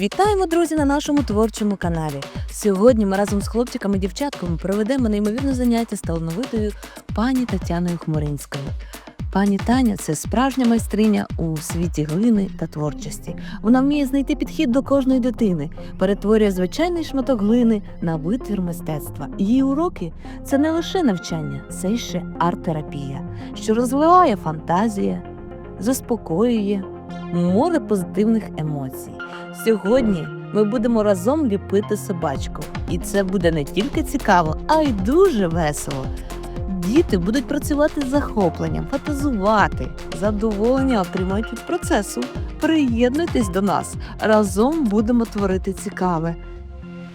Вітаємо, друзі, на нашому творчому каналі. Сьогодні ми разом з хлопчиками і дівчатками проведемо неймовірне заняття з талановитою пані Тетяною Хмуринською. Пані Таня це справжня майстриня у світі глини та творчості. Вона вміє знайти підхід до кожної дитини, перетворює звичайний шматок глини на витвір мистецтва. Її уроки це не лише навчання, це ще арт-терапія, що розвиває фантазія, заспокоює море позитивних емоцій. Сьогодні ми будемо разом ліпити собачку. І це буде не тільки цікаво, а й дуже весело. Діти будуть працювати з захопленням, фантазувати, задоволення отримають від процесу. Приєднуйтесь до нас. Разом будемо творити цікаве.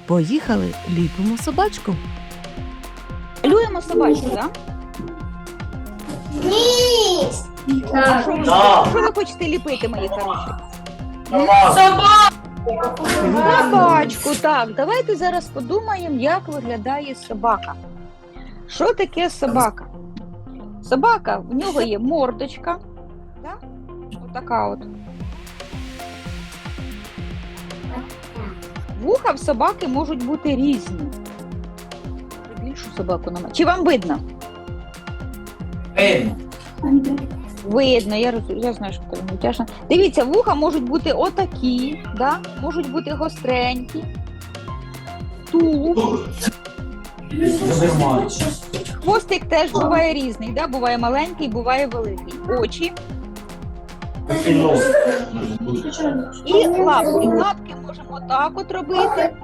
Поїхали, ліпимо собачку. Малюємо собачку, так? Ні! А що, ви- Да. що ви хочете ліпити, мої хороші? Собака! Собачку, так. Давайте зараз подумаємо, як виглядає собака. Що таке собака? Собака, в нього є мордочка. Так? Отака от. Вуха в собаки можуть бути різні. Більшу собаку нема. Чи вам видно? Видно. Видно, я розумію, я знаю, що не тяжко. Дивіться, вуха можуть бути отакі, да? можуть бути гостренькі. Тулуб. Хвостик теж буває різний, да? буває маленький, буває великий. Очі і лапки. Лапки можемо так от робити.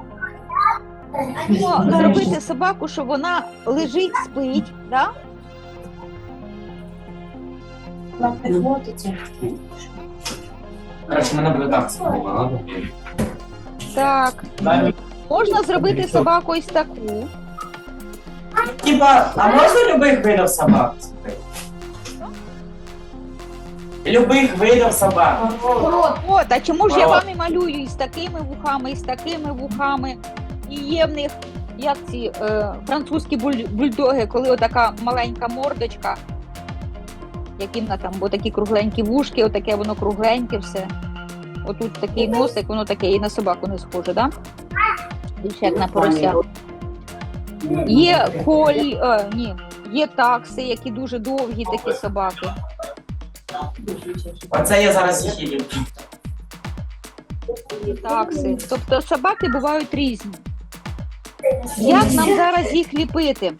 Зробити собаку, щоб вона лежить, спить, да? Короче, мене буде так це було, ладно? так. Можна зробити собаку ось таку. Типа, а можна любих видів собак? Любих видів собак. От, от, а чому ж я вам і малюю і з такими вухами, і з такими вухами? І є в них як ці е, французькі буль- бульдоги, коли отака маленька мордочка, які вона там, бо такі кругленькі вушки, отаке воно кругленьке все. Отут такий носик, воно таке і на собаку не схоже, да? Більше як на порося. Є коль, е, ні, є такси, які дуже довгі такі собаки. Оце я зараз їх і люблю. такси. Тобто собаки бувають різні. Як нам зараз їх ліпити?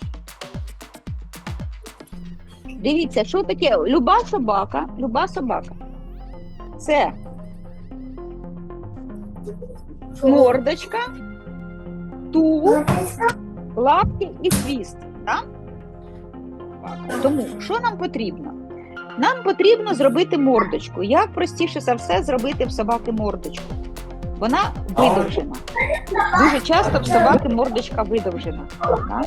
Дивіться, що таке люба собака, люба собака. Це мордочка, тулуб, лапки і хвіст. Так? Тому що нам потрібно? Нам потрібно зробити мордочку. Як простіше за все зробити в собаки мордочку? Вона видовжена. Дуже часто в собаки мордочка видовжена. Так?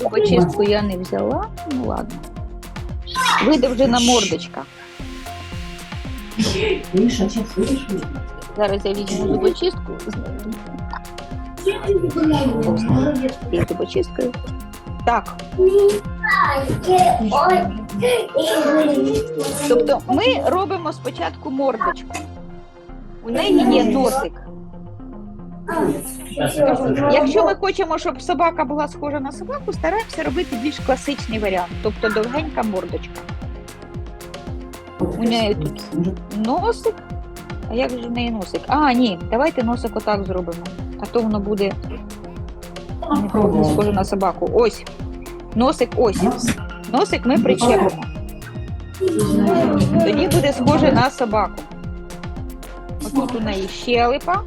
Зубочистку я не взяла, ну ладно. Видовжена мордочка. Зараз я візьму зубочистку. І зубочисткою. Так, тобто ми робимо спочатку мордочку. У неї є носик. Якщо ми хочемо, щоб собака була схожа на собаку, стараємося робити більш класичний варіант, тобто довгенька мордочка. У неї тут носик. А як же в неї носик? А, ні, давайте носик отак зробимо. А то воно буде схоже на собаку. Ось. Носик ось. Носик ми причепимо. Тоді буде схоже на собаку. Отут у неї щелепа.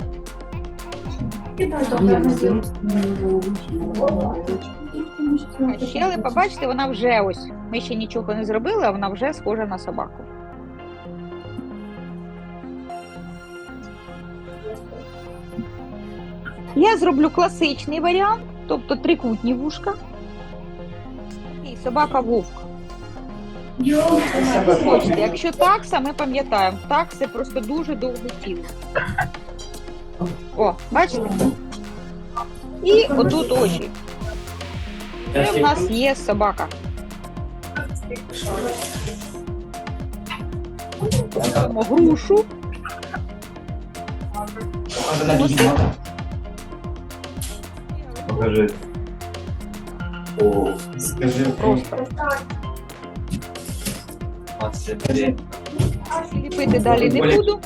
А щелепа, бачите, вона вже ось. Ми ще нічого не зробили, а вона вже схожа на собаку. Я зроблю класичний варіант, тобто трикутні вушка. І собака вовк. Хочете, якщо такса, ми пам'ятаємо, такси просто дуже довге тіло. О, бачите? І отут очі. Це в нас є собака. Беремо грушу Може на бігемота? Покажи. О, скажи. Просто. Скажи. Ліпити далі не буду.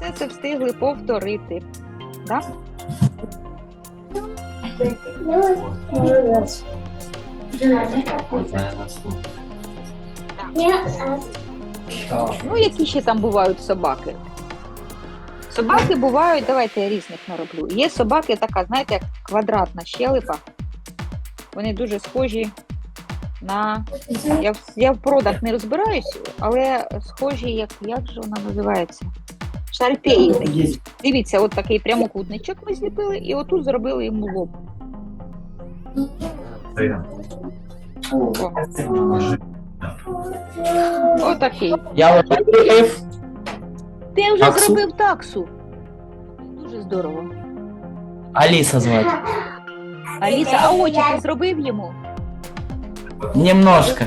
Все це встигли повторити. Да? Ну, які ще там бувають собаки? Собаки бувають, давайте я різних нароблю. Є собаки така, знаєте, як квадратна щелепа. Вони дуже схожі на. Я, в- я в продах не розбираюсь, але схожі, як, як же вона називається? Шарпеї такі. Дивіться, от такий прямокутничок ми зліпили, і отут зробили йому лоб. Отакий. Я лепив. Ти вже Таксу? зробив таксу. Дуже здорово. Аліса звати. Аліса, а очі ти зробив йому? Немножко.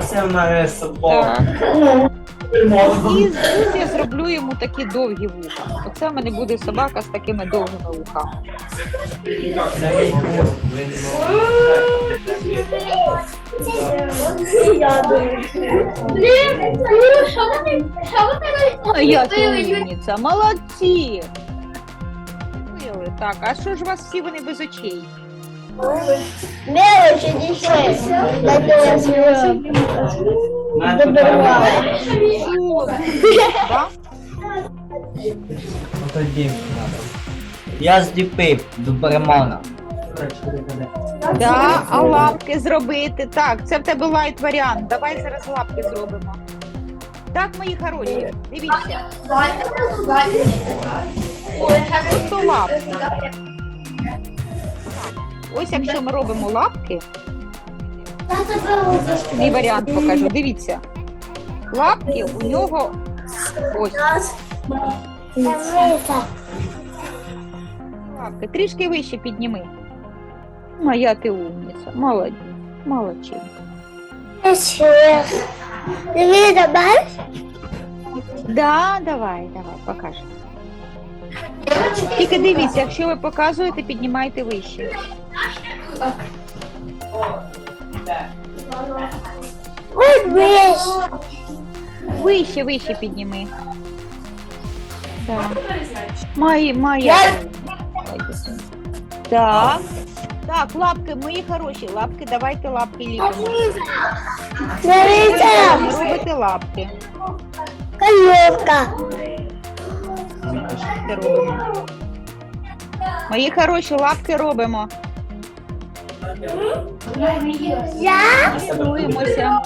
Це в мене собака. Так. І тут я зроблю йому такі довгі вуха. Оце в мене буде собака з такими довгими вухами. Я умниця, молодці! Так, а що ж у вас всі вони без очей? Мелочі дійшли. Дайте я зробив. Добивала. Да? Я зліпив Добремона. Да, а лапки зробити. Так, це в тебе лайт варіант. Давай зараз лапки зробимо. Так, мої хороші, дивіться. Просто лапки. Ось якщо ми робимо лапки, мій варіант покажу. Дивіться. Лапки у нього ось лапки. Трішки вище підніми. Моя ти умниця. Молодець. Молодчинка. Ти добавиш? Да, давай, давай, покажи. Тільки дивіться, якщо ви показуєте, піднімайте вище. Ой, весь. Вище, вище підніми. Так. Має, має. Я- Так. Так, лапки, мої хороші, лапки, давайте лапки ліпимо. Дивіться, Робите лапки. робимо. Мої хороші лапки робимо. Я Цілуємося.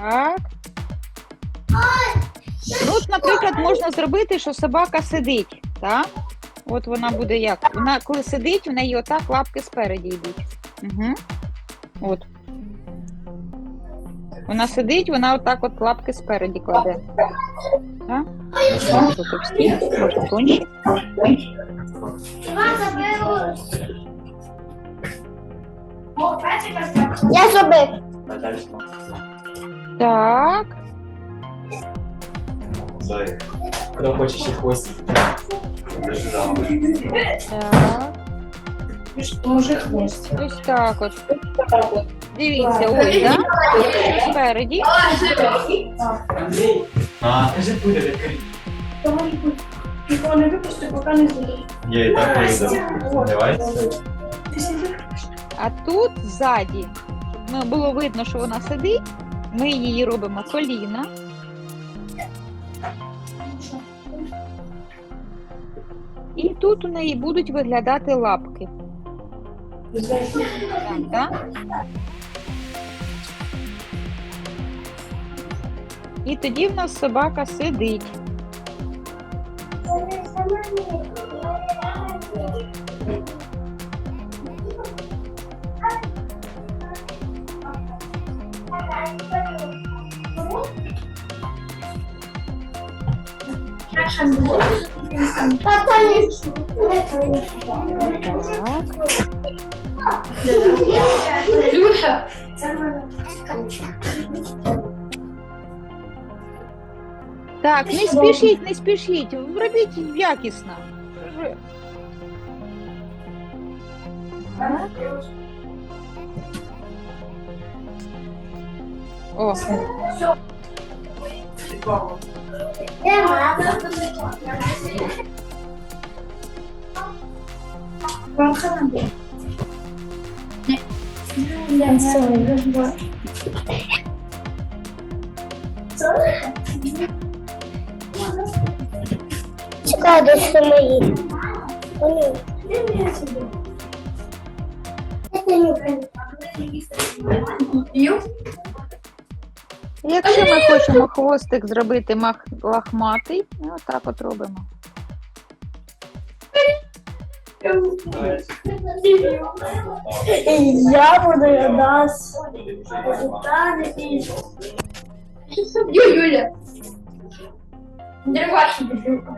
Так. Ну, от, наприклад, можна зробити, що собака сидить. Так? От вона буде як? Вона коли сидить, в неї отак лапки спереді йдуть. Угу. От. Вона сидить, вона отак от лапки спереді кладе. Так? Можна товсті, можна тонші. Я зробив. Так. Хто хоче ще хвостик? Так. Ось так от. Дивіться, ось, да? Спереді. А, кажи буде відкрити. Нікого не випусти, поки не зробив. я і так вийду. А тут ззаді, щоб не було видно, що вона сидить, ми її робимо коліна. І тут у неї будуть виглядати лапки. Так, так? І тоді в нас собака сидить. Не Люша. Так, не спішіть, не спішіть. Робіть якісно. О, Я мама. Чекай, мої. Вони. Якщо ми хочемо хвостик зробити мах... лахматий, ми отак от робимо. Я буду нас. Ю, Юля. Дереваші бджілка.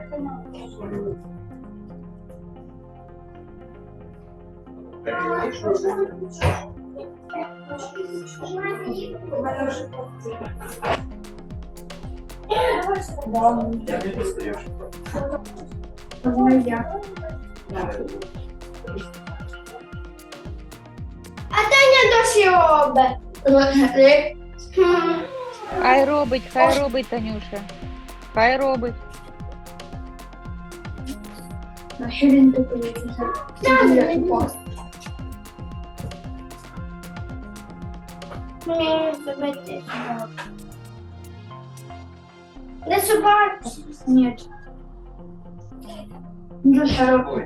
Давай я. А Таня досі робить. Хай робить, хай робить, Танюша. Хай робить. А він тут? Там, дуже класно. Не собака. Ні. Дуже широко.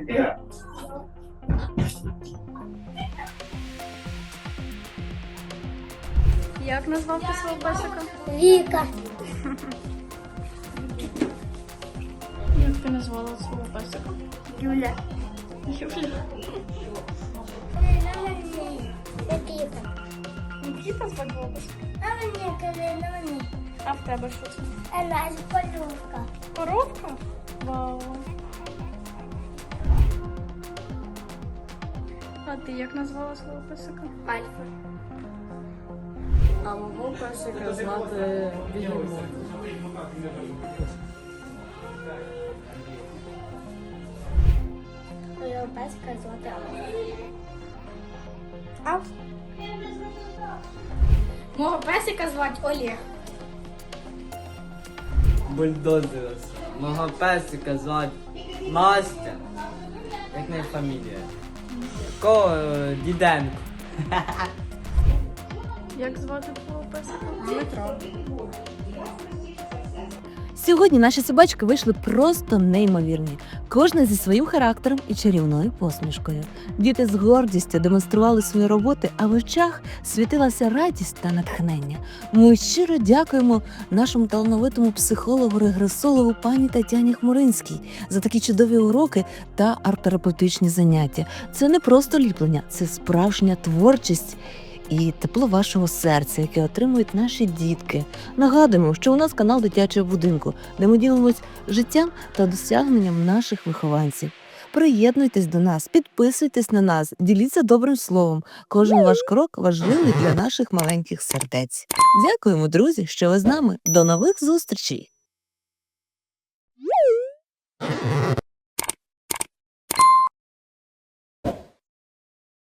Як назвав ти свого песика? Віка. Як ти назвала свого песика? Юля. Юля. А в тебе що це? Ж. Коровка? Вау. А ти як назвала свого песика? Альфа. А мого песика звати Бігемот. Моя песка звати Мого песика звати Олег. Бульдозер. Мого песика звати Настя. Як не фамілія? Ко е, Діденко. Як звати твого песика? Дмитро. Сьогодні наші собачки вийшли просто неймовірні. Кожна зі своїм характером і чарівною посмішкою. Діти з гордістю демонстрували свої роботи, а в очах світилася радість та натхнення. Ми щиро дякуємо нашому талановитому психологу регресологу пані Тетяні Хмуринській за такі чудові уроки та арт-терапевтичні заняття. Це не просто ліплення, це справжня творчість і тепло вашого серця, яке отримують наші дітки. Нагадуємо, що у нас канал дитячого будинку, де ми ділимось життям та досягненням наших вихованців. Приєднуйтесь до нас, підписуйтесь на нас, діліться добрим словом. Кожен ваш крок важливий для наших маленьких сердець. Дякуємо, друзі, що ви з нами. До нових зустрічей!